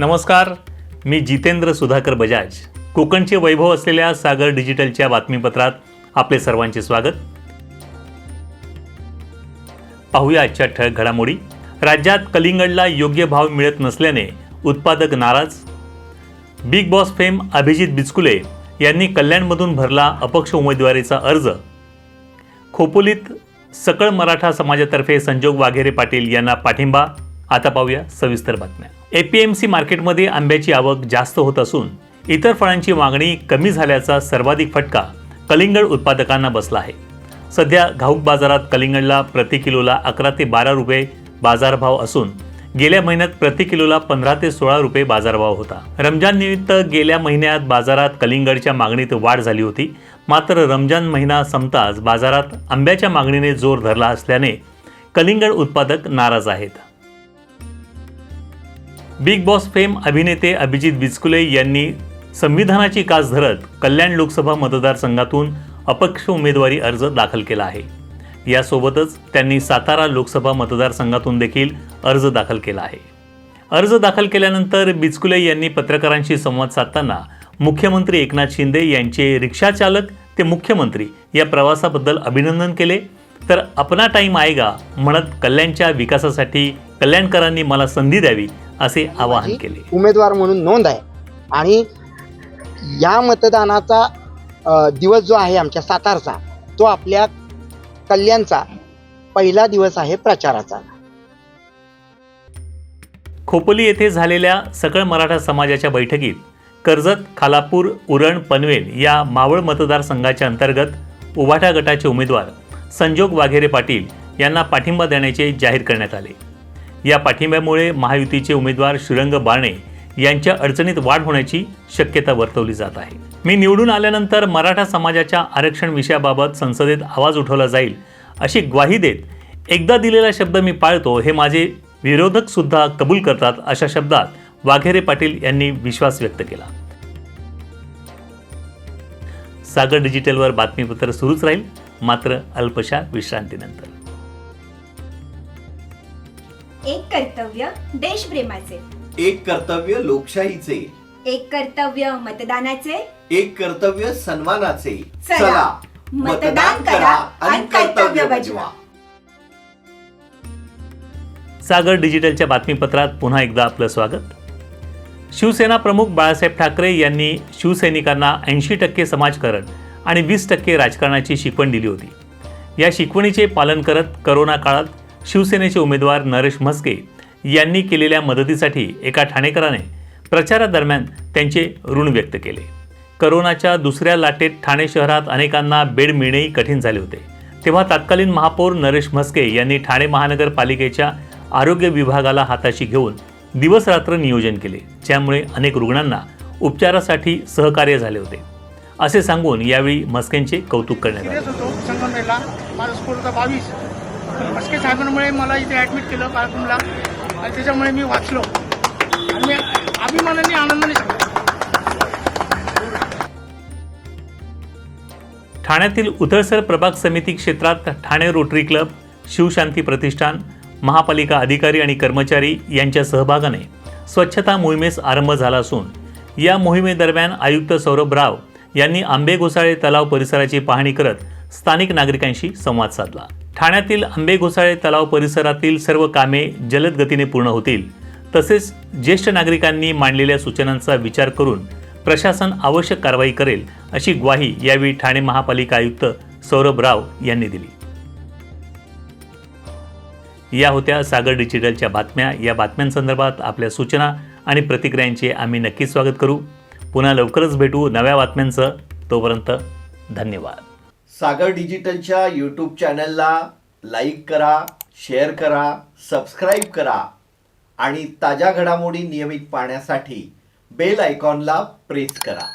नमस्कार मी जितेंद्र सुधाकर बजाज. कोकणचे वैभव असलेल्या सागर डिजिटलच्या बातमीपत्रात आपले सर्वांचे स्वागत. पाहूया आजच्या ठळक घडामोडी. राज्यात कलिंगडला योग्य भाव मिळत नसल्याने उत्पादक नाराज. Bigg Boss fame Abhijit Bichukale यांनी कल्याणमधून भरला अपक्ष उमेदवारीचा अर्ज. खोपोलीत सकळ मराठा समाजातर्फे संजोग वाघेरे पाटील यांना पाठिंबा. आता पाहूया सविस्तर बातम्या. ए पी एम सी मार्केटमध्ये आंब्याची आवक जास्त होत असून इतर फळांची मागणी कमी झाल्याचा सर्वाधिक फटका कलिंगड उत्पादकांना बसला आहे. सध्या घाऊक बाजारात कलिंगडला प्रति किलोला अकरा ते बारा रुपये बाजारभाव असून गेल्या महिन्यात प्रति किलोला पंधरा ते सोळा रुपये बाजारभाव होता. रमजान निमित्त गेल्या महिन्यात बाजारात कलिंगडच्या मागणीत वाढ झाली होती. मात्र रमजान महिना संपताच बाजारात आंब्याच्या मागणीने जोर धरला असल्याने कलिंगड उत्पादक नाराज आहेत. बिग बॉस फेम अभिनेते अभिजित बिचकुले यांनी संविधानाची कास धरत कल्याण लोकसभा मतदारसंघातून अपक्ष उमेदवारी अर्ज दाखल केला आहे. यासोबतच त्यांनी सातारा लोकसभा मतदारसंघातून देखील अर्ज दाखल केला आहे. अर्ज दाखल केल्यानंतर बिचकुले यांनी पत्रकारांशी संवाद साधताना मुख्यमंत्री एकनाथ शिंदे यांचे रिक्षाचालक ते मुख्यमंत्री या प्रवासाबद्दल अभिनंदन केले. तर अपना टाईम आएगा म्हणत कल्याणच्या विकासासाठी कल्याणकरांनी मला संधी द्यावी असे आवाहन केले. उमेदवार म्हणून नोंद आहे. आणि या मतदानाचा दिवस जो आहे आमच्या सातारचा तो आपल्या कल्याणचा पहिला दिवस आहे प्रचाराचा. खोपोली येथे झालेल्या सकळ मराठा समाजाच्या बैठकीत कर्जत खालापूर उरण पनवेल या मावळ मतदारसंघाच्या अंतर्गत उभाटा गटाचे उमेदवार संजोग वाघेरे पाटील यांना पाठिंबा देण्याचे जाहीर करण्यात आले. या पाठिंब्यामुळे महायुतीचे उमेदवार श्रीरंग बारणे यांच्या अडचणीत वाढ होण्याची शक्यता वर्तवली जात आहे. मी निवडून आल्यानंतर मराठा समाजाच्या आरक्षण विषयाबाबत संसदेत आवाज उठवला जाईल अशी ग्वाही देत एकदा दिलेला शब्द मी पाळतो हे माझे विरोधक सुद्धा कबूल करतात अशा शब्दात वाघेरे पाटील यांनी विश्वास व्यक्त केला. सागर डिजिटलवर बातमीपत्र सुरूच राहील मात्र अल्पशा विश्रांतीनंतर. एक कर्तव्य देशप्रेमाचे. एक कर्तव्य लोकशाहीचे. एक कर्तव्य मतदानाचे. एक कर्तव्य सन्मानाचे. चला, मतदान करा आणि कर्तव्य बजवा. सागर डिजिटलच्या बातमीपत्रात पुन्हा एकदा आपलं स्वागत. शिवसेना प्रमुख बाळासाहेब ठाकरे यांनी शिवसैनिकांना ऐंशी टक्के समाजकारण आणि वीस टक्के राजकारणाची शिकवण दिली होती. या शिकवणीचे पालन करत करोना काळात शिवसेनेचे उमेदवार नरेश म्हस्के यांनी केलेल्या मदतीसाठी एका ठाणेकराने प्रचारादरम्यान त्यांचे ऋण व्यक्त केले. करोनाच्या दुसऱ्या लाटेत ठाणे शहरात अनेकांना बेड मिळणेही कठीण झाले होते. तेव्हा तत्कालीन महापौर नरेश म्हस्के यांनी ठाणे महानगरपालिकेच्या आरोग्य विभागाला हाताशी घेऊन दिवसरात्र नियोजन केले ज्यामुळे अनेक रुग्णांना उपचारासाठी सहकार्य झाले होते. असे सांगून यावेळी मस्केंचे कौतुक करण्यात आले. मस्के मला इथे ॲडमिट केलं कार्यक्रमला आणि त्याच्यामुळे मी वाचलो. आणि मी अभिमानाने आनंदाने सांगतो. ठाण्यातील उथळसर प्रभाग समिती क्षेत्रात ठाणे रोटरी क्लब शिवशांती प्रतिष्ठान महापालिका अधिकारी आणि कर्मचारी यांच्या सहभागाने स्वच्छता मोहिमेस आरंभ झाला असून या मोहिमेदरम्यान आयुक्त सौरभ राव यांनी आंबे घोसाळे तलाव परिसराची पाहणी करत स्थानिक नागरिकांशी संवाद साधला. ठाण्यातील आंबे घोसाळे तलाव परिसरातील सर्व कामे जलद गतीने पूर्ण होतील. तसेच ज्येष्ठ नागरिकांनी मांडलेल्या सूचनांचा विचार करून प्रशासन आवश्यक कारवाई करेल अशी ग्वाही यावेळी ठाणे महापालिका आयुक्त सौरभ राव यांनी दिली. या होत्या सागर डिजिटलच्या बातम्या. या बातम्यांसंदर्भात आपल्या सूचना आणि प्रतिक्रियांचे आम्ही नक्कीच स्वागत करू. पुन्हा लवकरच भेटू नव्या बातम्यांचं. तोपर्यंत धन्यवाद. सागर डिजिटलच्या यूट्यूब चॅनलला लाईक करा शेअर करा सबस्क्राईब करा आणि ताज्या घडामोडी नियमित पाहण्यासाठी बेल आयकॉनला प्रेस करा.